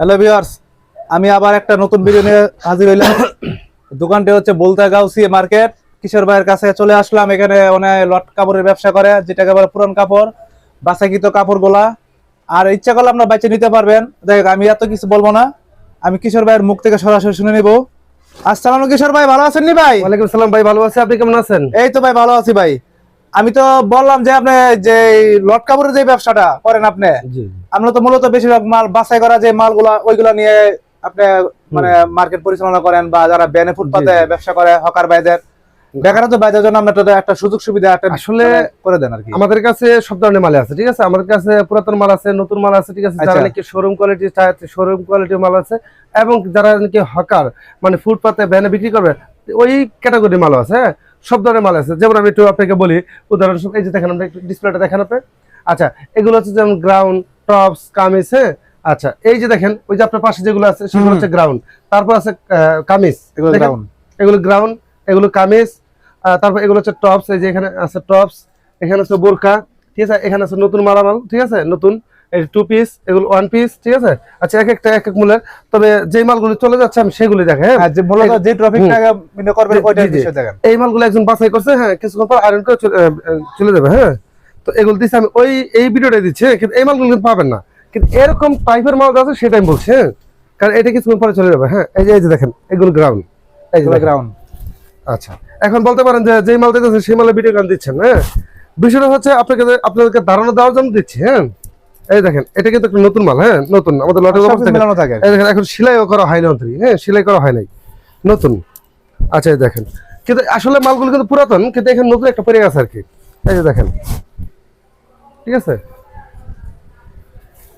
Hello viewers আমি আবার একটা নতুন ভিডিও নিয়ে হাজির হইলাম। দোকানটি হচ্ছে বলতাগাঁও সি মার্কেট কিশোর ভাইয়ের কাছে চলে আসলাম। এখানে অনেক লট কাপড়ের ব্যবসা করে যেটাকে বলে পুরান কাপড় বাসাকৃত কাপড়গুলা। আর ইচ্ছা করলে আপনারা বাইচে নিতে পারবেন। দেখ আমি এত কিছু বলব না। আমি কিশোর ভাইয়ের মুখ থেকে সরাসরি শুনে নিব। আসসালাম কিশোর ভাই ভালো আছেন নি ভাই? ওয়ালাইকুম সালাম ভাই ভালো আছি। আপনি কেমন আছেন? এই তো ভাই ভালো আছি ভাই। আমি তো বললাম যে আপনি যে লট কাপড়ের যে ব্যবসাটা করেন আপনি আমরা তো মূলত বেশিরভাগ মাল বাছাই করা যে মালগুলা ওইগুলা নিয়ে আপনি মানে মার্কেট পরিচালনা করেন বা যারা বেনে ফুটপাতে। ব্যবসা করে হকার বাইদের বেকারত্ব বাইদের জন্য আমরা একটা সুযোগ সুবিধা আসলে মানে করে দেন আর কি। আমাদের কাছে সব ধরনের মাল আছে ঠিক আছে? আমাদের কাছে পুরাতন মাল আছে নতুন মাল আছে ঠিক আছে? যারা। নাকি শোরুম কোয়ালিটি শোরুম কোয়ালিটির মাল আছে এবং যারা নাকি হকার মানে ফুটপাতে ভ্যানে বিক্রি করবে ওই ক্যাটাগরি মাল আছে হ্যাঁ? সব ধরনের মাল আছে। যেমন আমি একটু আপনাকে বলি উদাহরণস্বরূপ এই যে দেখেন আমরা একটু ডিসপ্লেটা দেখেন আপনি আচ্ছা এগুলো হচ্ছে যেমন গ্রাউন্ড টপস কামিজ হ্যাঁ? আচ্ছা এই যে দেখেন ওই যে আপনার পাশে যেগুলো আছে সেগুলো হচ্ছে গ্রাউন্ড তারপর আছে কামিজ। এগুলো ground। এগুলো গ্রাউন্ড এগুলো কামিজ তারপর এগুলো হচ্ছে টপস এই যে এখানে আছে টপস এখানে আছে বোরকা ঠিক আছে? এখানে আছে নতুন মালামাল ঠিক আছে? নতুন। এই টু পিস এগুলো ওয়ান পিস ঠিক আছে? আচ্ছা এক একটা এক এক মূলের। তবে যে মালগুলো চলে যাচ্ছে আমি সেগুলি দেখে হ্যাঁ? হ্যাঁ, যে মূলত যে মিনে। বিষয় দেখেন। এই মালগুলো একজন বাছাই করছে হ্যাঁ কিছুক্ষণ পর আয়রন করে চলে- যাবে হ্যাঁ? তো এগুলো দিচ্ছে আমি ওই এই ভিডিওটা দিচ্ছি হ্যাঁ, কিন্তু এই মালগুলো কিন্তু পাবেন না। কিন্তু এরকম টাইপের মাল আছে সেটা আমি বলছি হ্যাঁ? কারণ এটা কিছুক্ষণ পরে চলে যাবে হ্যাঁ? এই যে এই যে দেখেন এগুলো গ্রাউন্ড এই যে গ্রাউন্ড আচ্ছা এখন বলতে পারেন যে যেই মাল দিতেছে সেই মালে ভিডিও গান দিচ্ছেন হ্যাঁ? বিষয়টা হচ্ছে আপনাকে আপনাদেরকে ধারণা দেওয়ার জন্য দিচ্ছি হ্যাঁ? এই দেখেন এটা কিন্তু একটা নতুন মাল হ্যাঁ? নতুন আমাদের লটের মেলানো থাকে। এই দেখেন এখন সেলাইও করা হয় না অন্তরি হ্যাঁ? সেলাই করা হয় নাই। নতুন। আচ্ছা এই দেখেন। কিন্তু আসলে মালগুলো কিন্তু পুরাতন কিন্তু এখানে নতুন একটা পড়ে গেছে আর কি। এই যে দেখেন। ঠিক আছে?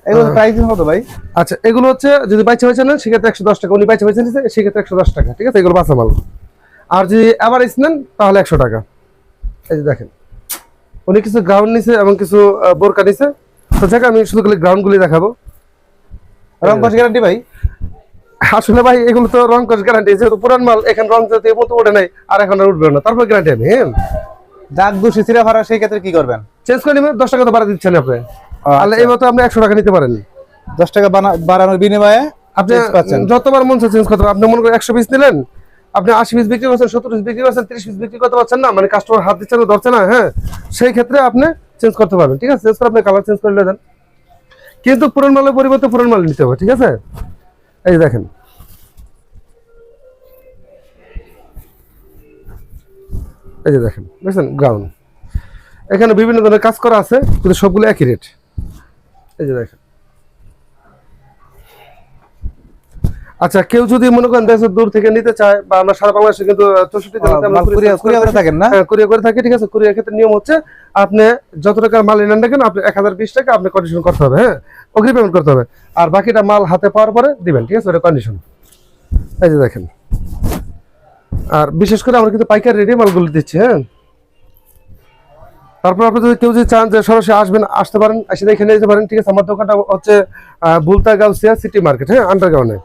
এগুলো। প্রাইস কত ভাই। আচ্ছা এগুলো হচ্ছে যদি বাইচা বাইচা নেন সেক্ষেত্রে একশো দশ টাকা। উনি বাইচা বাইচা নিচ্ছে সেক্ষেত্রে একশো দশ টাকা। ঠিক আছে? এগুলো মাল। আর যদি অ্যাভারেজ নেন তাহলে একশো টাকা। এই যে দেখেন। উনি কিছু গ্রাউন্ড নিছে এবং কিছু বোরকা নিছে। তো যাকে আমি শুধু খালি গ্রাউন্ডগুলি দেখাবো। রং কস গ্যারান্টি ভাই? আসলে ভাই এগুলো তো রং কস গ্যারান্টি যেহেতু পুরান মাল এখন রং যাতে মতো ওঠে নাই আর এখন আর উঠবে না। তারপর গ্যারান্টি আমি হ্যাঁ? দাগ দুষি সিরা ফারা সেই ক্ষেত্রে কি করবেন? চেঞ্জ করে নেবেন দশ টাকা তো বাড়া দিচ্ছেন আপনি। তাহলে এই মতো আপনি একশো টাকা নিতে পারেন। দশ টাকা বাড়ানোর বিনিময়ে আপনি। যতবার মন চেঞ্জ করতে পারেন। আপনি মনে করেন একশো পিস নিলেন আপনি আশি পিস বিক্রি করছেন সত্তর পিস বিক্রি করছেন তিরিশ পিস বিক্রি করতে পারছেন না মানে কাস্টমার হাত দিচ্ছে না ধরছে না হ্যাঁ? সেই ক্ষেত্রে আপনি চেঞ্জ করতে পারবেন, ঠিক আছে? চেঞ্জ করে আপনি কালার চেঞ্জ করে দেন কিন্তু পুরন মালের পরিবর্তে পুরন মাল নিতে হবে, ঠিক আছে? এই দেখেন। এই যে দেখেন, বুঝছেন? গ্রাউন্ড এখানে বিভিন্ন ধরনের কাজ করা আছে, কিন্তু সবগুলো একই রেট এই যে দেখেন। আচ্ছা কেউ যদি মনে করেন দেশের দূর থেকে নিতে চায় বা আমরা সারা বাংলাদেশে কিন্তু চৌষট্টি জেলাতে আমরা করে থাকি। থাকেন না? হ্যাঁ, করে থাকি ঠিক আছে? কুরিয়ার ক্ষেত্রে নিয়ম হচ্ছে আপনি যত টাকার মাল এনে দেখেন আপনি এক হাজার বিশ টাকা আপনি কন্ডিশন করতে হবে হ্যাঁ? অগ্রিম পেমেন্ট করতে হবে। আর বাকিটা মাল হাতে পাওয়ার পরে দিবেন ঠিক আছে? ওটা কন্ডিশন এই যে দেখেন। আর বিশেষ করে আমরা কিন্তু পাইকার রেডি মালগুলো দিচ্ছি হ্যাঁ? তারপর আপনি যদি কেউ যদি চান যে সরাসরি আসবেন আসতে পারেন এসে দেখে নিয়ে যেতে পারেন ঠিক আছে? আমার দোকানটা হচ্ছে আহ, বুলতা গাউসিয়া সিটি মার্কেট হ্যাঁ? আন্ডারগ্রাউন্ডে।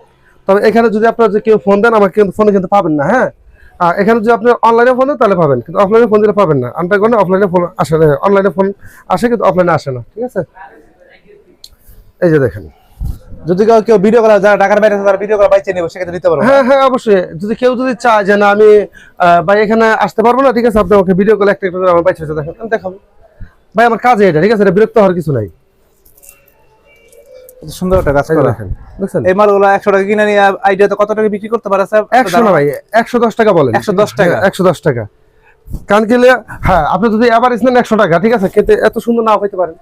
তবে এখানে যদি আপনার যে কেউ ফোন দেন আমাকে কিন্তু ফোনে কিন্তু পাবেন না হ্যাঁ? আর এখানে যদি আপনি অনলাইনে ফোন দেন তাহলে পাবেন। কিন্তু অফলাইনে ফোন দিলে পাবেন না। আন্ডারগ্রাউন্ডে অফলাইনে ফোন আসে না। অনলাইনে ফোন আসে কিন্তু অফলাইনে আসে না। ঠিক আছে? এই যে দেখেন। যদি কেউ কেউ ভিডিও করা যারা ঢাকার বাইরে তারা ভিডিও করা বাইচে নেবে সেক্ষেত্রে নিতে পারব হ্যাঁ হ্যাঁ অবশ্যই। যদি কেউ যদি চায় যে না আমি ভাই এখানে আসতে পারব না ঠিক আছে? আপনি আমাকে ভিডিও কল একটা একটা করে আমার বাইরে দেখেন আমি দেখাবো। ভাই আমার কাজে এটা ঠিক আছে? এটা বিরক্ত হওয়ার কিছু নাই। সুন্দর একটা কাজ এই করা। বুঝছেন এই মালগুলো একশো টাকা কিনে নিয়ে আইডিয়া তো কত টাকা বিক্রি করতে পারে স্যার? না ভাই টাকা বলেন। 110 টাকা? কারণ হ্যাঁ আপনি যদি আবার নেন একশো টাকা ঠিক আছে? কিন্তু এত সুন্দর নাও পারেন।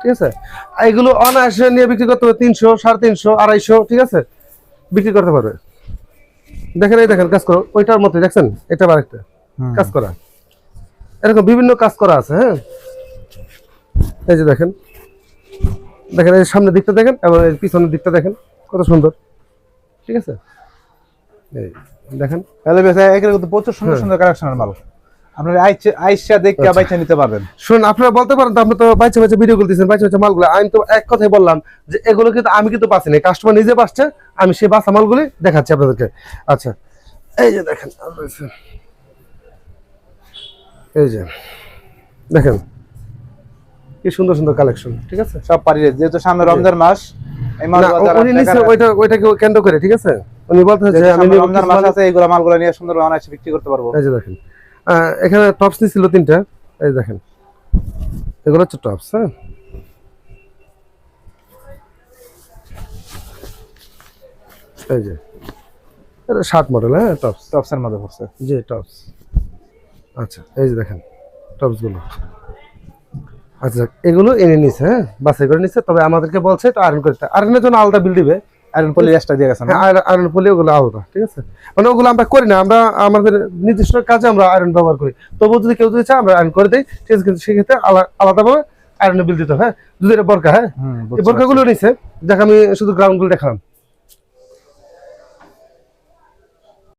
ঠিক আছে? এগুলো অনায়াসে নিয়ে বিক্রি করতে হবে তিনশো সাড়ে তিনশো আড়াইশো ঠিক আছে? বিক্রি করতে পারবে। দেখেন এই দেখেন কাজ করো ওইটার মধ্যে দেখছেন? এটা আবার একটা কাজ করা। এরকম বিভিন্ন কাজ করা আছে হ্যাঁ? এই যে দেখেন দেখেন এই সামনের দিকটা দেখেন এবং পিছনের দিকটা দেখেন কত সুন্দর। ঠিক আছে? এই দেখেন। প্রচুর সুন্দর সুন্দর কালেকশনের মাল। আপনার আইসা আইসা দেখে বাইচে নিতে পারবেন। শুনুন আপনারা বলতে পারেন তো আপনি তো বাইচে বাইচে ভিডিও করতেছেন বাইচে বাইচে মালগুলো। আমি তো এক কথাই বললাম যে এগুলো কিন্তু আমি কিন্তু পাচ্ছি না। কাস্টমার নিজে পাচ্ছে আমি সেই বাসা মালগুলি দেখাচ্ছি আপনাদেরকে। আচ্ছা এই যে দেখেন এই যে দেখেন। কি সুন্দর সুন্দর কালেকশন ঠিক আছে? সব পারি যেহেতু সামনে রমজান মাস উনি নিচে ওইটা ওইটাকে কেন্দ্র করে ঠিক আছে? উনি বলতে আমি রমজান মাস আছে এইগুলো মালগুলো নিয়ে সুন্দর অনায়াসে বিক্রি করতে পারব। এই যে দেখেন। এখানে টপস ছিল তিনটা। এই দেখেন। এগুলো হচ্ছে টপস হ্যাঁ? এই যে। এটা ষাট মডেল হ্যাঁ টপস টপসের মধ্যে পড়ছে। জি টপস আচ্ছা এই যে দেখেন টপসগুলো আচ্ছা এগুলো এনে নিছে হ্যাঁ? বাছাই করে নিচ্ছে তবে আমাদেরকে বলছে এটা আয়রন করতে আয়রনের জন্য আলাদা বিল দিবে। আয়রন পলি এক্সট্রা দিয়ে হ্যাঁ আয়রন- আয়রন পলি ওগুলো আলাদা ঠিক আছে? মানে ওগুলো আমরা করি না আমরা আমাদের নির্দিষ্ট কাজে আমরা আয়রন ব্যবহার করি। তবুও যদি কেউ যদি চায় আমরা আয়রন করে দিই। ঠিক আছে কিন্তু সেক্ষেত্রে আলা- আলাদাভাবে আয়রনের বিল দিতে হবে হ্যাঁ? দুধের বরকা হ্যাঁ? এই বোরকাগুলো নিছে যাকে আমি শুধু গ্রাউন্ডগুলো দেখালাম।